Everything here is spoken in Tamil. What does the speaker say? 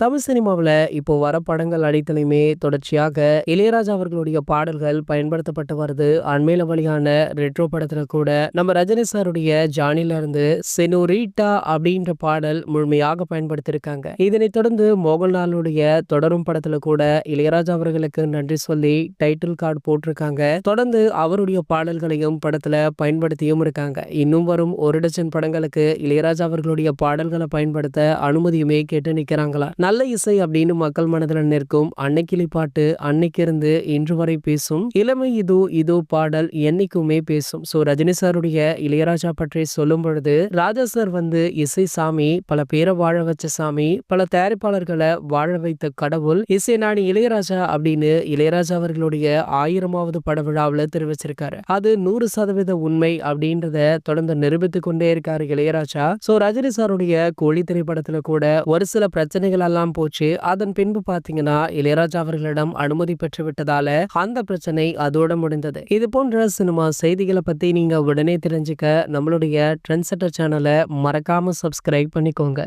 தமிழ் சினிமாவில் இப்போ வர படங்கள் அனைத்திலையுமே தொடர்ச்சியாக இளையராஜா அவர்களுடைய பாடல்கள் பயன்படுத்தப்பட்டு வருது. அண்மையில வழியான ரெட்ரோ படத்துல கூட நம்ம ரஜினி சாருடைய ஜானில இருந்து செனோரீட்டா அப்படின்ற பாடல் முழுமையாக பயன்படுத்தியிருக்காங்க இதனைத் தொடர்ந்து மோகன்லாலுடைய தொடரும் படத்துல கூட இளையராஜா அவர்களுக்கு நன்றி சொல்லி டைட்டில் கார்டு போட்டிருக்காங்க. தொடர்ந்து அவருடைய பாடல்களையும் படத்துல பயன்படுத்தியும் இருக்காங்க. இன்னும் வரும் ஒரு டஜன் படங்களுக்கு இளையராஜா அவர்களுடைய பாடல்களை பயன்படுத்த அனுமதியுமே கேட்டு நிற்கிறாங்களா நல்ல இசை அப்படின்னு மக்கள் மனதில் நிற்கும். அன்னைக்கிளி பாட்டு அன்னைக்கிருந்து இன்று வரை பேசும். இளமை இதோ இதோ பாடல் என்னைக்குமே பேசும். சோ ரஜினி சாருடைய இளையராஜா பற்றி சொல்லும் பொழுது ராஜா சார் வந்து இசை சாமி பல பேரை வாழ வச்ச சாமி பல தயாரிப்பாளர்களை வாழ வைத்த கடவுள். இசை நாணி இளையராஜா அப்படின்னு இளையராஜா அவர்களுடைய ஆயிரமாவது பட விழாவில் தெரிவிச்சிருக்காரு. அது நூறு சதவீத உண்மை அப்படின்றத தொடர்ந்து நிரூபித்துக் கொண்டே இருக்காரு இளையராஜா. சோ ரஜினி சாருடைய கோழி திரைப்படத்துல கூட ஒரு சில பிரச்சனைகள் எல்லாம் போச்சு. அதன் பின்பு பாத்தீங்கன்னா இளையராஜா அவர்களிடம் அனுமதி பெற்று விட்டதால அந்த பிரச்சனை அதோட முடிந்தது. இது போன்ற சினிமா செய்திகளை பத்தி நீங்க உடனே தெரிஞ்சுக்க நம்மளுடைய ட்ரெண்ட் செட்டர் சேனலை மறக்காம சப்ஸ்கிரைப் பண்ணிக்கோங்க.